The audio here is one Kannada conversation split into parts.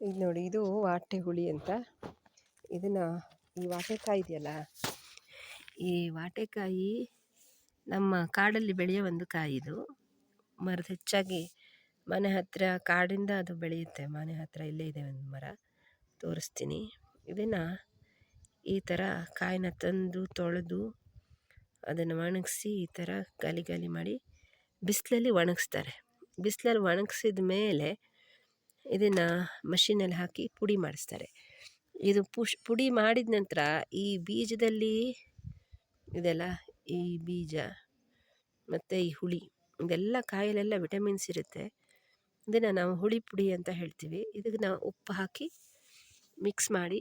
ಇದು ನೋಡಿ, ಇದು ವಾಟೆ ಹುಳಿ ಅಂತ. ಇದನ್ನು ಈ ವಾಟೆಕಾಯಿ ಇದೆಯಲ್ಲ, ಈ ವಾಟೆಕಾಯಿ ನಮ್ಮ ಕಾಡಲ್ಲಿ ಬೆಳೆಯೋ ಒಂದು ಕಾಯಿ ಇದು. ಮರದ ಹೆಚ್ಚಾಗಿ ಮನೆ ಹತ್ತಿರ ಕಾಡಿಂದ ಅದು ಬೆಳೆಯುತ್ತೆ. ಮನೆ ಹತ್ತಿರ ಇಲ್ಲೇ ಇದೆ ಒಂದು ಮರ. ತೋರಿಸ್ತೀನಿ. ಇದನ್ನು ಈ ಥರ ಕಾಯಿನ ತಂದು, ತೊಳೆದು ಅದನ್ನು ಒಣಗಿಸಿ ಈ ಥರ ಗಾಲಿ ಗಾಲಿ ಮಾಡಿ ಬಿಸಿಲಲ್ಲಿ ಒಣಗಿಸ್ತಾರೆ. ಬಿಸಿಲಲ್ಲಿ ಒಣಗಿಸಿದ ಮೇಲೆ ಇದನ್ನು ಮಷಿನಲ್ಲಿ ಹಾಕಿ ಪುಡಿ ಮಾಡಿಸ್ತಾರೆ. ಇದು ಪುಷ್, ಪುಡಿ ಮಾಡಿದ ನಂತರ ಈ ಬೀಜದಲ್ಲಿ ಇದೆಲ್ಲ, ಈ ಬೀಜ ಮತ್ತು ಈ ಹುಳಿ, ಇದೆಲ್ಲ ಕಾಯಿಲೆಲ್ಲ ವಿಟಮಿನ್ಸ್ ಇರುತ್ತೆ. ಇದನ್ನು ನಾವು ಹುಳಿ ಪುಡಿ ಅಂತ ಹೇಳ್ತೀವಿ. ಇದಕ್ಕೆ ನಾವು ಉಪ್ಪು ಹಾಕಿ ಮಿಕ್ಸ್ ಮಾಡಿ,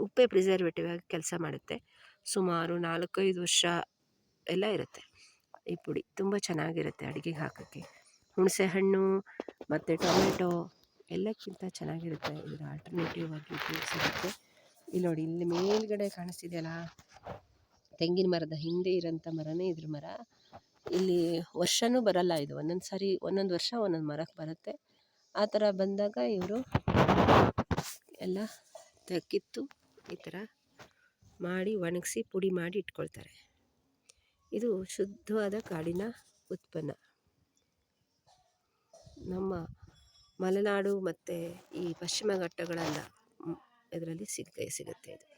ಉಪ್ಪೇ ಪ್ರಿಸರ್ವೇಟಿವ್ ಆಗಿ ಕೆಲಸ ಮಾಡುತ್ತೆ. ಸುಮಾರು ನಾಲ್ಕೈದು ವರ್ಷ ಎಲ್ಲ ಇರುತ್ತೆ ಈ ಪುಡಿ. ತುಂಬ ಚೆನ್ನಾಗಿರುತ್ತೆ ಅಡುಗೆಗೆ ಹಾಕೋಕ್ಕೆ. ಹುಣಸೆ ಹಣ್ಣು ಮತ್ತು ಟೊಮೆಟೊ ಎಲ್ಲಕ್ಕಿಂತ ಚೆನ್ನಾಗಿರುತ್ತೆ. ಇದರ ಆಲ್ಟರ್ನೇಟಿವ್ ಆಗಿ ಉಪಯೋಗಿಸೋದಕ್ಕೆ ಇಲ್ಲಿ ನೋಡಿ, ಇಲ್ಲಿ ಮೇಲ್ಗಡೆ ಕಾಣಿಸ್ತಿದೆಯಲ್ಲ? ತೆಂಗಿನ ಮರದ ಹಿಂದೆ ಇರೋಂಥ ಮರನೇ ಇದ್ರ ಮರ. ಇಲ್ಲಿ ವರ್ಷವೂ ಬರಲ್ಲ ಇದು. ಒಂದೊಂದು ಸಾರಿ, ಒಂದೊಂದು ವರ್ಷ ಒಂದೊಂದು ಮರಕ್ಕೆ ಬರುತ್ತೆ. ಆ ಥರ ಬಂದಾಗ ಇವರು ಎಲ್ಲ ಕಿತ್ತು ಈ ಥರ ಮಾಡಿ, ಒಣಗಿಸಿ, ಪುಡಿ ಮಾಡಿ ಇಟ್ಕೊಳ್ತಾರೆ. ಇದು ಶುದ್ಧವಾದ ಕಾಡಿನ ಉತ್ಪನ್ನ. ನಮ್ಮ ಮಲೆನಾಡು ಮತ್ತು ಈ ಪಶ್ಚಿಮ ಘಟ್ಟಗಳೆಲ್ಲ ಇದರಲ್ಲಿ ಸಿಕ್ಕ ಸಿಗುತ್ತೆ ಇದು.